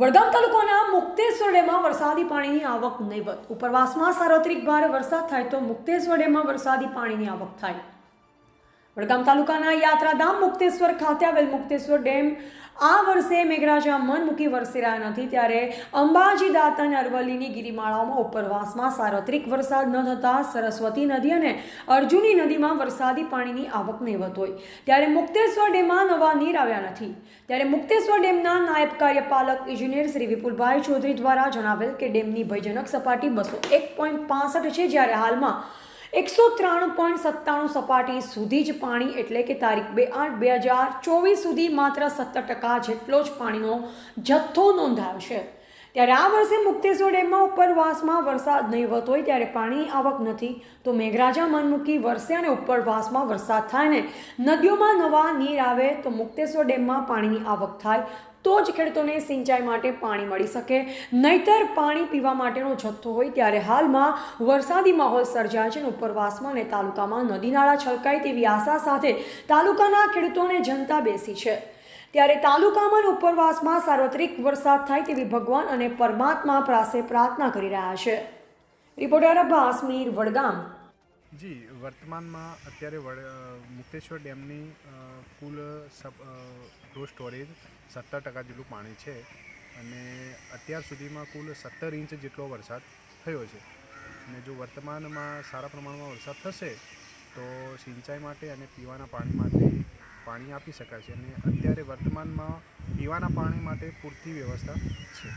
વડગામ તાલુકાના મુક્તેશ્વર ડેમમાં વરસાદી પાણીની આવક નહીવત. ઉપરવાસમાં સાર્વત્રિક ભારે વરસાદ થાય તો મુક્તેશ્વર ડેમમાં વરસાદી પાણીની આવક થાય. વડગામ તાલુકાના યાત્રાધામ મુક્તેશ્વર ખાતે આવેલ મુક્તેશ્વર ડેમ આ વર્ષે મેઘરાજા મન મૂકી વરસી રહ્યા નથી. ત્યારે અંબાજી દાતા અને અરવલ્લીની ગિરિમાળાઓમાં ઉપરવાસમાં સાર્વત્રિક વરસાદ ન થતાં સરસ્વતી નદી અને અર્જુની નદીમાં વરસાદી પાણીની આવક નહીવત હોય. ત્યારે મુક્તેશ્વર ડેમમાં નવા નીર આવ્યા નથી. ત્યારે મુક્તેશ્વર ડેમના નાયબ કાર્યપાલક ઇજનેર શ્રી વિપુલભાઈ ચૌધરી દ્વારા જણાવેલ કે ડેમની ભયજનક સપાટી બસો એક પોઈન્ટ પાસઠ છે. જ્યારે હાલમાં એકસો ત્રાણું પોઈન્ટ સત્તાણું સપાટી સુધી જ પાણી એટલે કે તારીખ બે આઠ બે હજાર ચોવીસ સુધી માત્ર સત્તર ટકા જેટલો જ પાણીનો જથ્થો નોંધાયો છે. ત્યારે આ વર્ષે મુક્તેશ્વર ડેમમાં ઉપરવાસમાં વરસાદ નહીવત હોય ત્યારે પાણી આવક નથી, તો મેઘરાજા મનમુકી વરસે અને ઉપરવાસમાં વરસાદ થાય ને નદીઓમાં નવા નીર આવે તો મુક્તેશ્વર ડેમમાં પાણીની આવક થાય, તો જ ખેડૂતોને સિંચાઈ માટે પાણી મળી શકે. નહીતર પાણી પીવા માટેનો જથ્થો હોય ત્યારે હાલમાં વરસાદી માહોલ સર્જાય છે ઉપરવાસમાં અને તાલુકામાં નદી નાળા છલકાય તેવી આશા સાથે તાલુકાના ખેડૂતોને જનતા બેસી છે. ત્યારે તાલુકામાં ઉપરવાસમાં સાર્વત્રિક વરસાદ થાય તેવી ભગવાન અને પરમાત્મા પાસે પ્રાર્થના કરી રહ્યા છે. રિપોર્ટર અબ્બાસ વડગામ. જી, વર્તમાનમાં અત્યારે મુક્તેશ્વર ડેમની કુલ સબ રો સ્ટોરેજ સત્તર ટકા જેટલું પાણી છે અને અત્યાર સુધીમાં કુલ સત્તર ઇંચ જેટલો વરસાદ થયો છે. અને જો વર્તમાનમાં સારા પ્રમાણમાં વરસાદ થશે તો સિંચાઈ માટે અને પીવાના પાણી માટે પાણી આપી શકાય છે અને અત્યારે વર્તમાનમાં પીવાના પાણી માટે પૂરતી વ્યવસ્થા છે.